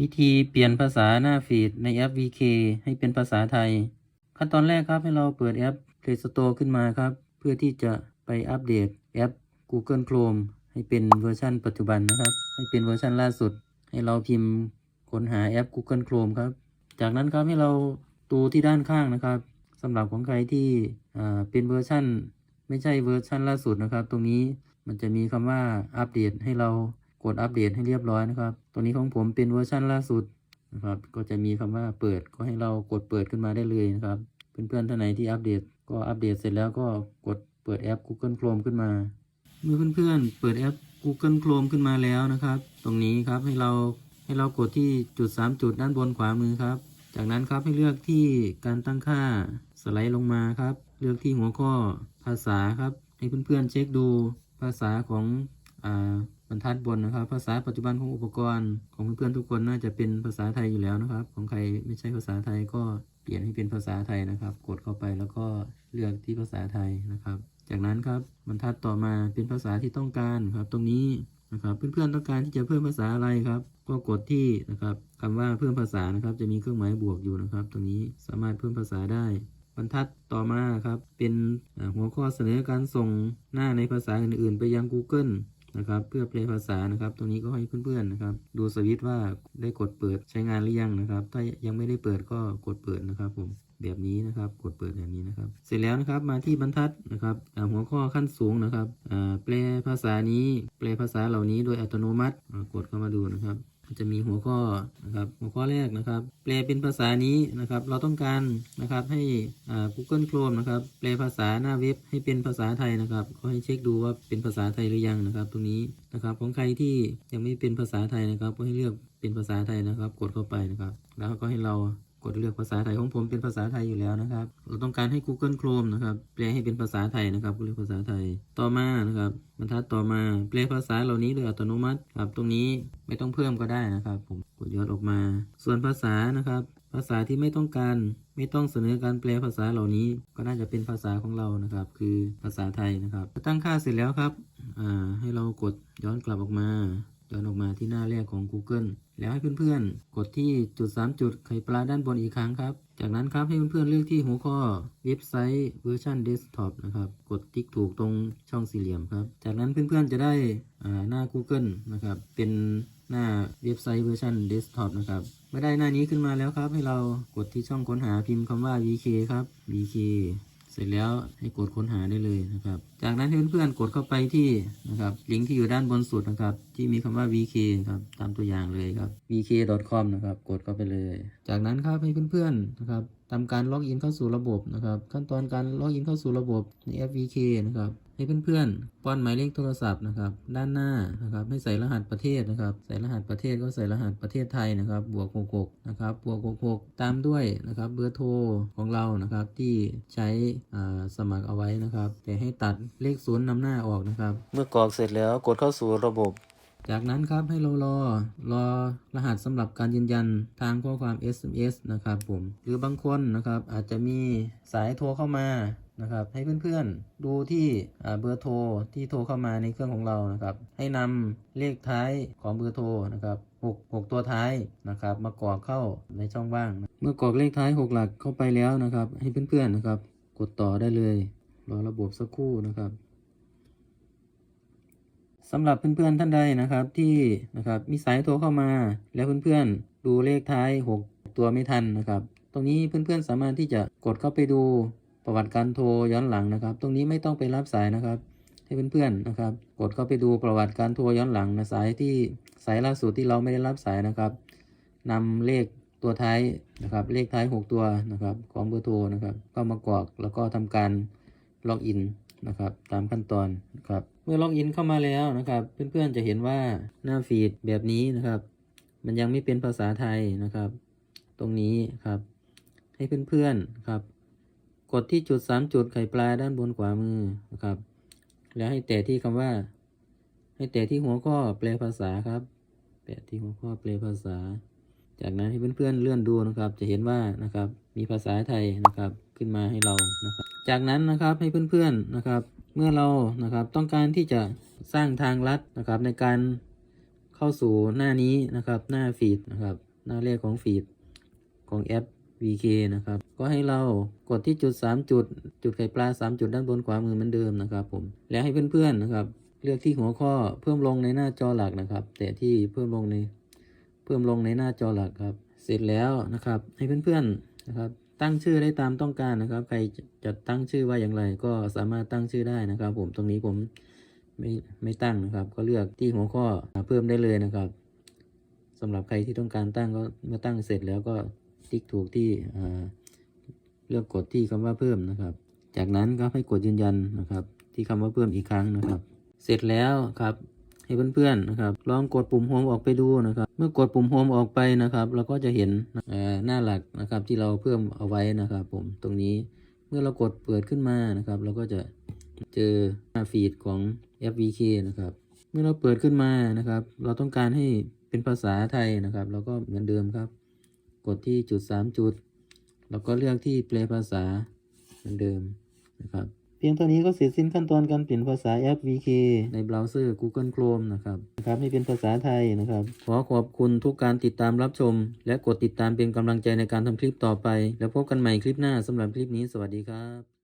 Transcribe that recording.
วิธีเปลี่ยนภาษาหน้าฟีดในแอป VK ให้เป็นภาษาไทย ขั้นตอนแรกครับให้เราเปิดแอป Play Store ขึ้นมาครับ เพื่อที่จะไปอัปเดตแอป Google Chrome ให้เป็นเวอร์ชันปัจจุบันนะครับ ให้เป็นเวอร์ชันล่าสุด ให้เราพิมพ์ค้นหาแอป Google Chrome ครับ จากนั้นครับให้เราดูที่ด้านข้างนะครับสำหรับของใครที่อ่าเป็นเวอร์ชันไม่ใช่เวอร์ชันล่าสุดนะครับ ตรงนี้มันจะมีคำว่าอัปเดตให้เรา กดอัปเดตให้เรียบร้อยนะครับตรงนี้ของผมเป็นเวอร์ชันล่าสุดนะครับ ก็จะมีคำว่าเปิดก็ให้เรากดเปิดขึ้นมาได้เลยนะครับ เพื่อนๆท่านไหนที่อัปเดต ก็อัปเดตเสร็จแล้วก็กดเปิดแอป Google Chrome ขึ้นมา เมื่อเพื่อนๆเปิดแอป Google Chrome ขึ้นมาแล้วนะครับ ตรงนี้ครับให้เราให้เรากดที่จุด 3 จุดด้านบนขวามือครับ จากนั้นครับให้เลือกที่การตั้งค่าสไลด์ลงมาครับ เลือกที่หัวข้อภาษาครับ ให้เพื่อนๆเช็คดูภาษาของอ่า บรรทัดบนนะครับ ภาษาปัจจุบันของอุปกรณ์ของเพื่อนๆทุกคนน่าจะเป็นภาษาไทยอยู่แล้วนะครับ ของใครไม่ใช่ภาษาไทยก็เปลี่ยนให้เป็นภาษาไทยนะครับ กดเข้าไปแล้วก็เลือกที่ภาษาไทยนะครับ จากนั้นครับบรรทัดต่อมาเป็นภาษาที่ต้องการครับ ตรงนี้นะครับเพื่อนๆต้องการที่จะเพิ่มภาษาอะไรครับ ก็กดที่นะครับคำว่าเพิ่มภาษานะครับ จะมีเครื่องหมายบวกอยู่นะครับ ตรงนี้สามารถเพิ่มภาษาได้บรรทัดต่อมาครับเป็นหัวข้อเสนอการส่งหน้าในภาษาอื่นๆ ไปยัง Google นะครับเพื่อแปลภาษานะครับ ตรงนี้ก็ให้เพื่อนๆนะครับ ดูสวิตช์ว่าได้กดเปิดใช้งานหรือยังนะครับ ถ้ายังไม่ได้เปิดก็กดเปิดนะครับผมแบบนี้นะครับกดเปิดแบบนี้นะครับ เสร็จแล้วนะครับมาที่บรรทัดนะครับหัวข้อขั้นสูงนะครับแปลภาษานี้ แปลภาษาเหล่านี้โดยอัตโนมัติกดเข้ามาดูนะครับ จะมีหัวข้อนะครับหัวข้อแรกนะครับ แปลเป็นภาษานี้นะครับ เราต้องการนะครับให้ Google Chrome นะครับ แปลภาษาหน้าเว็บให้เป็นภาษาไทยนะครับ ก็ให้เช็คดูว่าเป็นภาษาไทยหรือยังนะครับ ตรงนี้นะครับของใครที่ยังไม่เป็นภาษาไทยนะครับ ก็ให้เลือกเป็นภาษาไทยนะครับ กดเข้าไปนะครับ แล้วก็ให้เรา กดเลือกภาษาไทยของผมเป็นภาษาไทยอยู่แล้วนะครับ เราต้องการให้ Google Chrome นะครับ แปลให้เป็นภาษาไทยนะครับก็เลือกภาษาไทย ต่อมานะครับ บรรทัดต่อมา แปลภาษาเหล่านี้โดยอัตโนมัติครับ ตรงนี้ไม่ต้องเพิ่มก็ได้นะครับ ผมกดย้อนออกมา ส่วนภาษานะครับ ภาษาที่ไม่ต้องการ ไม่ต้องเสนอการแปลภาษาเหล่านี้ ก็น่าจะเป็นภาษาของเรานะครับ คือภาษาไทยนะครับ ตั้งค่าเสร็จแล้วครับ อ่า ให้เรากดย้อนกลับออกมา ย้อนออกมาที่หน้าแรกของ Google แล้วให้เพื่อนๆ กดที่จุด 3 จุดไข่ปลาด้านบนอีกครั้งครับ จากนั้นครับให้เพื่อนๆเลือกที่หัวข้อเว็บไซต์เวอร์ชันเดสก์ท็อปนะครับ กดติ๊กถูกตรงช่องสี่เหลี่ยมครับ จากนั้นเพื่อนๆจะได้หน้า Google นะครับ เป็นหน้าเว็บไซต์เวอร์ชันเดสก์ท็อปนะครับเมื่อได้หน้านี้ขึ้นมาแล้วครับ ให้เรากดที่ช่องค้นหาพิมพ์คำว่า VK ครับ VK ร็จแล้วให้กดค้นหาได้เลยนะครับ จากนั้นให้เพื่อนๆกดเข้าไปที่นะครับลิงก์ที่อยู่ด้านบนสุดนะครับ ที่มีคำว่า VK ครับตามตัวอย่างเลยครับ vk.com นะครับกดเข้าไปเลย จากนั้นครับให้เพื่อนๆนะครับทำการล็อกอินเข้าสู่ระบบนะครับ ขั้นตอนการล็อกอินเข้าสู่ระบบใน FVK นะครับ ให้เพื่อนๆป้อนหมายเลขโทรศัพท์นะครับ ด้านหน้านะครับให้ใส่รหัสประเทศนะครับ ใส่รหัสประเทศก็ใส่รหัสประเทศไทยนะครับ บวก66นะครับ บวก66ตามด้วยนะครับเบอร์โทรของเรานะครับที่ใช้อ่าสมัครเอาไว้นะครับ แต่ให้ตัดเลขศูนย์นำหน้าออกนะครับ เมื่อกรอกเสร็จแล้วกดเข้าสู่ระบบจากนั้นครับให้เรารอรอรหัสสำหรับการยืนยันทางข้อความ SMS นะครับผม หรือบางคนนะครับอาจจะมีสายโทรเข้ามา นะครับ ให้เพื่อนๆดูที่เบอร์โทรที่โทรเข้ามาในเครื่องของเรานะครับ ให้นำเลขท้ายของเบอร์โทรนะครับ6 6 ตัวท้ายนะครับ มากรอกเข้าในช่องว่าง เมื่อกรอกเลขท้าย 6 หลักเข้าไปแล้วนะครับ ให้เพื่อนๆนะครับ กดต่อได้เลยรอระบบสักครู่นะครับสำหรับเพื่อนๆท่านใดนะครับที่นะครับมีสายโทรเข้ามา แล้วเพื่อนๆดูเลขท้าย 6 ตัวไม่ทันนะครับ ตรงนี้เพื่อนๆสามารถที่จะกดเข้าไปดู ประวัติการโทรย้อนหลังนะครับ ตรงนี้ไม่ต้องไปรับสายนะครับ ให้เพื่อนๆนะครับ กดเข้าไปดูประวัติการโทรย้อนหลังนะสายที่สายล่าสุดที่เราไม่ได้รับสายนะครับนำเลขตัวท้ายนะครับ เลขท้าย 6 ตัวนะครับ ของเบอร์โทรนะครับ ก็มากรอกแล้วก็ทำการล็อกอินนะครับ ตามขั้นตอนนะครับ เมื่อล็อกอินเข้ามาแล้วนะครับ เพื่อนๆจะเห็นว่าหน้าฟีดแบบนี้นะครับ มันยังไม่เป็นภาษาไทยนะครับ ตรงนี้ครับ ให้เพื่อนๆครับ กดที่จุด 3 จุดไข่ปลาด้านบนขวามือนะครับ แล้วให้แตะที่คำว่า ให้แตะที่หัวข้อแปลภาษาครับ แตะที่หัวข้อแปลภาษา จากนั้นให้เพื่อนๆเลื่อนดูนะครับ จะเห็นว่านะครับ มีภาษาไทยนะครับ ขึ้นมาให้เรานะครับ จากนั้นนะครับให้เพื่อนๆนะครับ เมื่อเรานะครับต้องการที่จะสร้างทางลัดนะครับในการเข้าสู่หน้านี้นะครับ หน้าฟีดนะครับ หน้าแรกของฟีดของแอป VK นะครับ ก็ให้เรากดที่จุด 3 จุด จุดไข่ปลา 3 จุดด้านบนขวามือเหมือนเดิมนะครับผม แล้วให้เพื่อนๆนะครับ เลือกที่หัวข้อเพิ่มลงในหน้าจอหลักนะครับ แต่ที่เพิ่มลงในเพิ่มลงในหน้าจอหลักครับ เสร็จแล้วนะครับ ให้เพื่อนๆนะครับ ตั้งชื่อได้ตามต้องการนะครับ ใครจะตั้งชื่อว่าอย่างไร ก็สามารถตั้งชื่อได้นะครับ ผม ตรงนี้ผมไม่ไม่ตั้งนะครับ ก็เลือกที่หัวข้อเพิ่มได้เลยนะครับสำหรับใครที่ต้องการตั้งก็เมื่อตั้งเสร็จแล้วก็ ติ๊กถูกที่เลือกกดที่คำว่าเพิ่มนะครับ จากนั้นก็ให้กดยืนยันนะครับ ที่คำว่าเพิ่มอีกครั้งนะครับ เสร็จแล้วครับให้เพื่อนๆนะครับ ลองกดปุ่มโฮมออกไปดูนะครับ เมื่อกดปุ่มโฮมออกไปนะครับ เราก็จะเห็นหน้าหลักนะครับที่เราเพิ่มเอาไว้นะครับ ผมตรงนี้เมื่อเรากดเปิดขึ้นมานะครับ เราก็จะเจอหน้าฟีดของ FVK นะครับ เมื่อเราเปิดขึ้นมานะครับ เราต้องการให้เป็นภาษาไทยนะครับ เราก็เหมือนเดิมครับ กดที่จุด 3 จุด แล้วก็เลือกที่แปลภาษาเหมือนเดิมนะครับ เพียงเท่านี้ก็เสร็จสิ้นขั้นตอนการเปลี่ยนภาษาแอป VK ในเบราว์เซอร์ Google Chrome นะครับนะครับให้เป็นภาษาไทยนะครับ ขอขอบคุณทุกการติดตามรับชม และกดติดตามเป็นกำลังใจในการทำคลิปต่อไป แล้วพบกันใหม่คลิปหน้าสำหรับคลิปนี้สวัสดีครับ